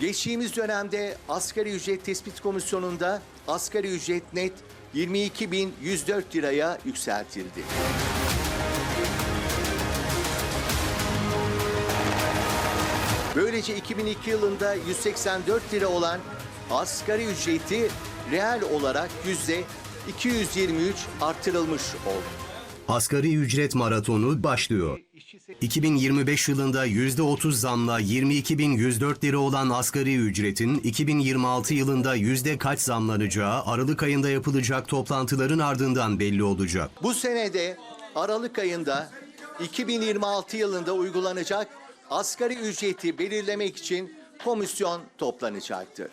Geçtiğimiz dönemde asgari ücret tespit komisyonunda asgari ücret net 22.104 liraya yükseltildi. Böylece 2002 yılında 184 lira olan asgari ücreti reel olarak yüzde 223 artırılmış oldu. Asgari ücret maratonu başlıyor. 2025 yılında %30 zamla 22.104 lira olan asgari ücretin 2026 yılında yüzde kaç zamlanacağı Aralık ayında yapılacak toplantıların ardından belli olacak. Bu senede Aralık ayında 2026 yılında uygulanacak asgari ücreti belirlemek için komisyon toplanacaktır.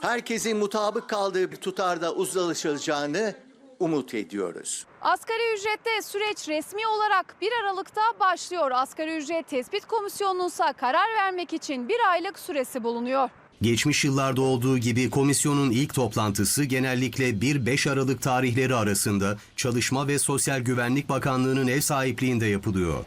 Herkesin mutabık kaldığı bir tutarda uzlaşılacağını umut ediyoruz. Asgari ücrette süreç resmi olarak 1 Aralık'ta başlıyor. Asgari ücret tespit komisyonunun ise karar vermek için bir aylık süresi bulunuyor. Geçmiş yıllarda olduğu gibi komisyonun ilk toplantısı genellikle 1-5 Aralık tarihleri arasında Çalışma ve Sosyal Güvenlik Bakanlığı'nın ev sahipliğinde yapılıyor.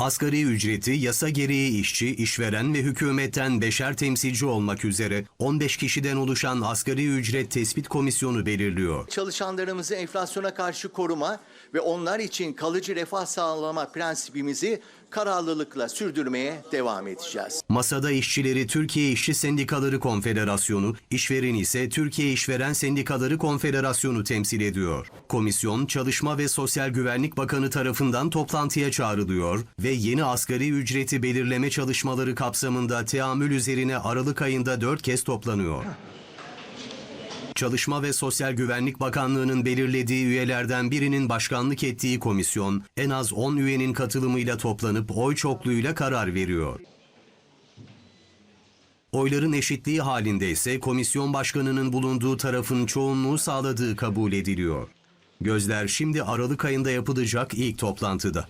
Asgari ücreti yasa gereği işçi, işveren ve hükümetten beşer temsilci olmak üzere 15 kişiden oluşan asgari ücret tespit komisyonu belirliyor. Çalışanlarımızı enflasyona karşı koruma ve onlar için kalıcı refah sağlama prensibimizi kararlılıkla sürdürmeye devam edeceğiz. Masada işçileri Türkiye İşçi Sendikaları Konfederasyonu, işveren ise Türkiye İşveren Sendikaları Konfederasyonu temsil ediyor. Komisyon, Çalışma ve Sosyal Güvenlik Bakanı tarafından toplantıya çağrılıyor ve yeni asgari ücreti belirleme çalışmaları kapsamında teamül üzerine Aralık ayında dört kez toplanıyor. Çalışma ve Sosyal Güvenlik Bakanlığı'nın belirlediği üyelerden birinin başkanlık ettiği komisyon en az 10 üyenin katılımıyla toplanıp oy çokluğuyla karar veriyor. Oyların eşitliği halinde ise komisyon başkanının bulunduğu tarafın çoğunluğu sağladığı kabul ediliyor. Gözler şimdi Aralık ayında yapılacak ilk toplantıda.